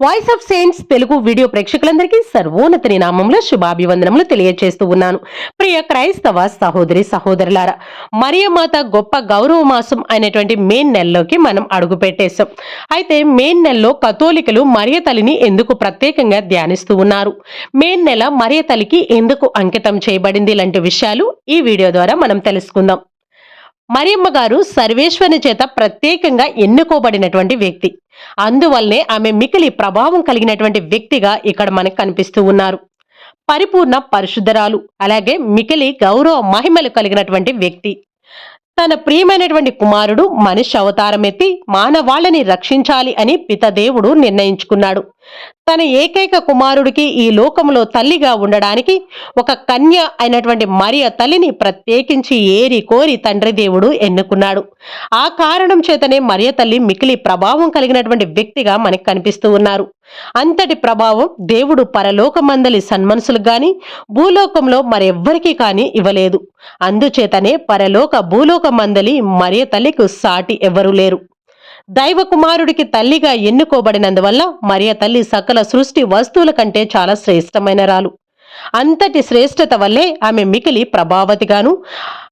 Voice of saints Telugu video ప్రేక్షకులందరికీ సర్వోన్నతిని నామంలో శుభాభివందనములు తెలియజేస్తూ ఉన్నాను. ప్రియ క్రైస్తవ సహోదరి సహోదరులారా మరియమాత గొప్ప గౌరవ మాసం అయినటువంటి మే నెలలోకి మనం అడుగు పెట్టేశాం అయితే మే నెలలో కథోలికలు మరియ తల్లిని ఎందుకు ప్రత్యేకంగా ధ్యానిస్తూ ఉన్నారు? మే నెల మరియ తల్లికి ఎందుకు అంకితం చేయబడింది? లాంటి విషయాలు ఈ వీడియో ద్వారా మనం తెలుసుకుందాం. మరియమ్మ గారు సర్వేశ్వరుని చేత ప్రత్యేకంగా ఎన్నుకోబడినటువంటి వ్యక్తి. అందువల్లనే ఆమె మికిలి ప్రభావం కలిగినటువంటి వ్యక్తిగా ఇక్కడ మనకు కనిపిస్తూ ఉన్నారు. పరిపూర్ణ పరిశుద్ధరాలు అలాగే మికిలి గౌరవ మహిమలు కలిగినటువంటి వ్యక్తి. తన ప్రియమైనటువంటి కుమారుడు మనిషి అవతారం ఎత్తి మానవాళ్ళని రక్షించాలి అని పితదేవుడు నిర్ణయించుకున్నాడు. తన ఏకైక కుమారుడికి ఈ లోకంలో తల్లిగా ఉండడానికి ఒక కన్య అయినటువంటి మరియ తల్లిని ప్రత్యేకించి ఏరి కోరి తండ్రి దేవుడు ఎన్నుకున్నాడు. ఆ కారణం చేతనే మరియ తల్లి మికిలి ప్రభావం కలిగినటువంటి వ్యక్తిగా మనకు కనిపిస్తూ ఉన్నారు. అంతటి ప్రభావం దేవుడు పరలోకమందలి సన్మనుసులకు గాని భూలోకంలో మరెవ్వరికీ కానీ ఇవ్వలేదు. అందుచేతనే పరలోక భూలోక మందలి మరియ తల్లికి సాటి ఎవరూ లేరు. దైవ కుమారుడికి తల్లిగా ఎన్నుకోబడినందువల్ల మరియ తల్లి సకల సృష్టి వస్తువుల కంటే చాలా శ్రేష్టమైన రాలు. అంతటి శ్రేష్టత వల్లే ఆమె మికిలి ప్రభావతిగాను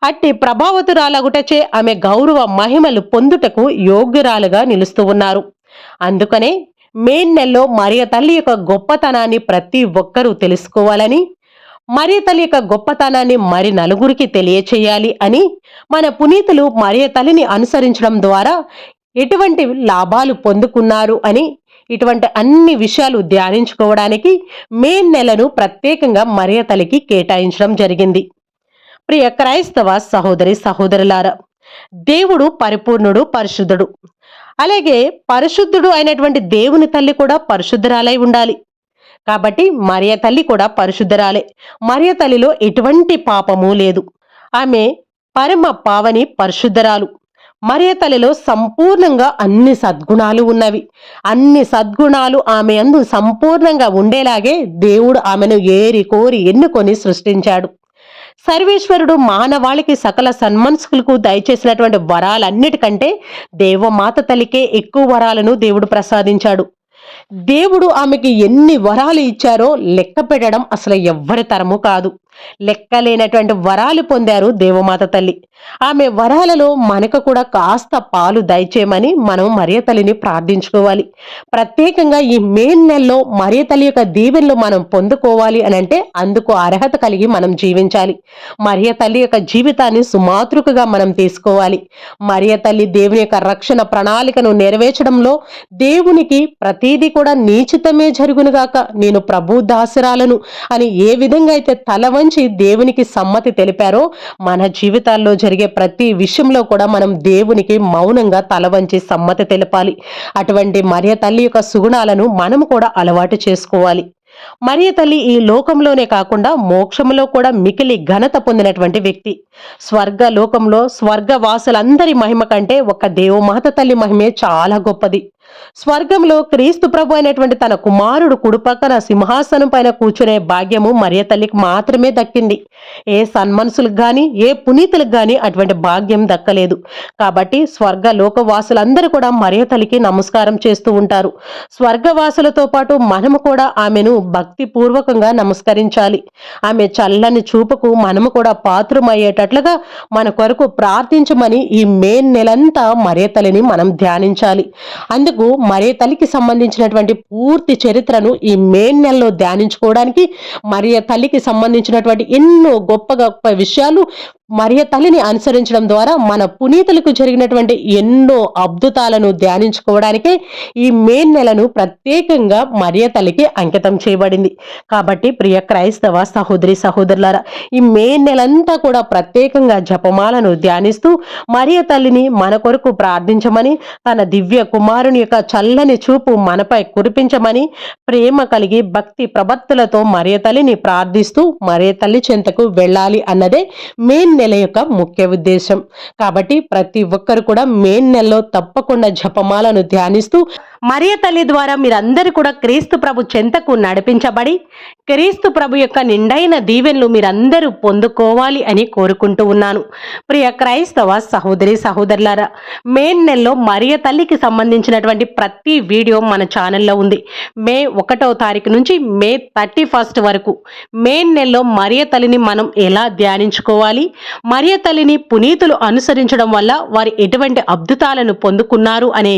అట్టి ప్రభావతురాలగుటచే ఆమె గౌరవ మహిమలు పొందుటకు యోగ్యురాలుగా నిలుస్తూ ఉన్నారు. అందుకనే మే నెలలో మరియ తల్లి యొక్క గొప్పతనాన్ని ప్రతి ఒక్కరూ తెలుసుకోవాలని మరియ తల్లి యొక్క గొప్పతనాన్ని మరి నలుగురికి తెలియచేయాలి అని మన పునీతులు మరియ తల్లిని అనుసరించడం ద్వారా ఎటువంటి లాభాలు పొందుకున్నారు అని ఇటువంటి అన్ని విషయాలు ధ్యానించుకోవడానికి మే నెలను ప్రత్యేకంగా మరియ కేటాయించడం జరిగింది. ప్రియ క్రైస్తవ సహోదరి సహోదరులారా దేవుడు పరిపూర్ణుడు పరిశుద్ధుడు. అలాగే పరిశుద్ధుడు అయినటువంటి దేవుని తల్లి కూడా పరిశుద్ధరాలై ఉండాలి. కాబట్టి మరియ తల్లి కూడా పరిశుద్ధరాలే. మరియ తల్లిలో ఎటువంటి పాపము లేదు. ఆమె పరమ పావని పరిశుద్ధరాలు. మరియ తల్లిలో సంపూర్ణంగా అన్ని సద్గుణాలు ఉన్నవి. అన్ని సద్గుణాలు ఆమె అందు సంపూర్ణంగా ఉండేలాగే దేవుడు ఆమెను ఏరి కోరి ఎన్నుకొని సృష్టించాడు. సర్వేశ్వరుడు మానవాళికి సకల సన్మనస్కులకు దయచేసినటువంటి వరాలన్నిటికంటే దేవమాత తల్లికే ఎక్కువ వరాలను దేవుడు ప్రసాదించాడు. దేవుడు ఆమెకి ఎన్ని వరాలు ఇచ్చారో లెక్క పెట్టడం అసలు ఎవ్వరి తరము కాదు. లెక్కలేనటువంటి వరాలు పొందారు దేవమాత తల్లి. ఆమె వరాలలో మనకు కూడా కాస్త పాలు దయచేయమని మనం మరియ తల్లిని ప్రార్థించుకోవాలి. ప్రత్యేకంగా ఈ మే నెలలో మరియ తల్లి యొక్క దీవెనలు మనం పొందుకోవాలి అని అంటే అందుకు అర్హత కలిగి మనం జీవించాలి. మరియ తల్లి యొక్క జీవితాన్ని సుమాతృకగా మనం తీసుకోవాలి. మరియ తల్లి దేవుని యొక్క రక్షణ ప్రణాళికను నెరవేర్చడంలో దేవునికి ప్రతీది కూడా నీచితమే జరుగునుగాక నేను ప్రభు దాసరాలను అని ఏ విధంగా అయితే తల వంచి దేవునికి సమ్మతి తెలిపారో మన జీవితాల్లో జరిగే ప్రతి విషయంలో కూడా మనం దేవునికి మౌనంగా తల వంచి సమ్మతి తెలపాలి. అటువంటి మరియ తల్లి యొక్క సుగుణాలను మనం కూడా అలవాటు చేసుకోవాలి. మరియ తల్లి ఈ లోకంలోనే కాకుండా మోక్షంలో కూడా మికిలి ఘనత పొందినటువంటి వ్యక్తి. స్వర్గ లోకంలో స్వర్గ వాసులందరి మహిమ కంటే ఒక దేవమాత తల్లి మహిమే చాలా గొప్పది. స్వర్గంలో క్రీస్తు ప్రభు అయినటువంటి తన కుమారుడు కుడిపక్కన సింహాసనం పైన కూర్చునే భాగ్యము మరియ తల్లికి మాత్రమే దక్కింది. ఏ సన్మనసులకు కానీ ఏ పునీతులకు కానీ అటువంటి భాగ్యం దక్కలేదు. కాబట్టి స్వర్గ లోకవాసులందరూ కూడా మరియ తల్లికి నమస్కారం చేస్తూ ఉంటారు. స్వర్గవాసులతో పాటు మనము కూడా ఆమెను భక్తి పూర్వకంగా నమస్కరించాలి. ఆమె చల్లని చూపుకు మనము కూడా పాత్రమయ్యేటట్లుగా మన కొరకు ప్రార్థించమని ఈ మే నెలంతా మరియ తల్లిని మనం ధ్యానించాలి. అందుకు మరే తల్లికి సంబంధించినటువంటి పూర్తి చరిత్రను ఈ మే నెలలో ధ్యానించుకోవడానికి మరియ తల్లికి సంబంధించినటువంటి ఎన్నో గొప్ప గొప్ప విషయాలు మరియ తల్లిని అనుసరించడం ద్వారా మన పునీతులకు జరిగినటువంటి ఎన్నో అద్భుతాలను ధ్యానించుకోవడానికే ఈ మే నెలను ప్రత్యేకంగా మరియ తల్లికి అంకితం చేయబడింది. కాబట్టి ప్రియ క్రైస్తవ సహోదరి సహోదరులారా ఈ మే నెలంతా కూడా ప్రత్యేకంగా జపమాలను ధ్యానిస్తూ మరియ తల్లిని మన కొరకు ప్రార్థించమని తన దివ్య కుమారుని యొక్క చల్లని చూపు మనపై కురిపించమని ప్రేమ కలిగి భక్తి ప్రభక్తులతో మరియ తల్లిని ప్రార్థిస్తూ మరియ తల్లి చెంతకు వెళ్ళాలి అన్నదే మే నెల యొక్క ముఖ్య ఉద్దేశం. కాబట్టి ప్రతి ఒక్కరు కూడా మే నెలలో తప్పకుండా జపమాలను ధ్యానిస్తూ మరియ తల్లి ద్వారా మీరందరూ కూడా క్రీస్తు ప్రభు చెంతకు నడిపించబడి క్రీస్తు ప్రభు యొక్క నిండైన దీవెనలు మీరందరూ పొందుకోవాలి అని కోరుకుంటూ ఉన్నాను. ప్రియ క్రైస్తవ సహోదరి సహోదరులారా మే నెలలో మరియ తల్లికి సంబంధించినటువంటి ప్రతి వీడియో మన ఛానల్లో ఉంది. మే ఒకటో తారీఖు నుంచి మే థర్టీ ఫస్ట్ వరకు మే నెలలో మరియ తల్లిని మనం ఎలా ధ్యానించుకోవాలి మరియ తల్లిని పునీతులు అనుసరించడం వల్ల వారు ఎటువంటి అద్భుతాలను పొందుకున్నారు అనే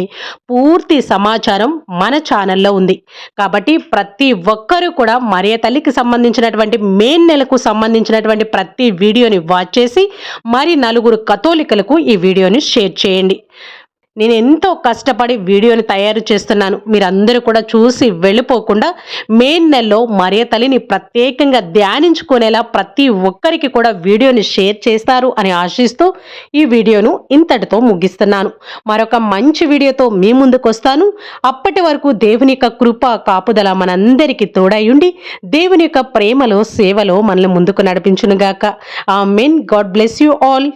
పూర్తి సమాచారం మన ఛానల్లో ఉంది. కాబట్టి ప్రతి ఒక్కరూ కూడా మరియ తల్లికి సంబంధించినటువంటి మే నెలకు సంబంధించినటువంటి ప్రతి వీడియోని వాచ్ చేసి మరి నలుగురు కథోలికలకు ఈ వీడియోని షేర్ చేయండి. నేను ఎంతో కష్టపడి వీడియోని తయారు చేస్తున్నాను. మీరందరూ కూడా చూసి వెళ్ళిపోకుండా మే నెలలో మరియ తల్లిని ప్రత్యేకంగా ధ్యానించుకునేలా ప్రతి ఒక్కరికి కూడా వీడియోని షేర్ చేస్తారు అని ఆశిస్తూ ఈ వీడియోను ఇంతటితో ముగిస్తున్నాను. మరొక మంచి వీడియోతో మీ ముందుకు వస్తాను. అప్పటి వరకు దేవుని యొక్క కృప కాపుదల మనందరికీ తోడయుండి దేవుని యొక్క ప్రేమలో సేవలో మనల్ని ముందుకు నడిపించునుగాక. Amen God bless you all.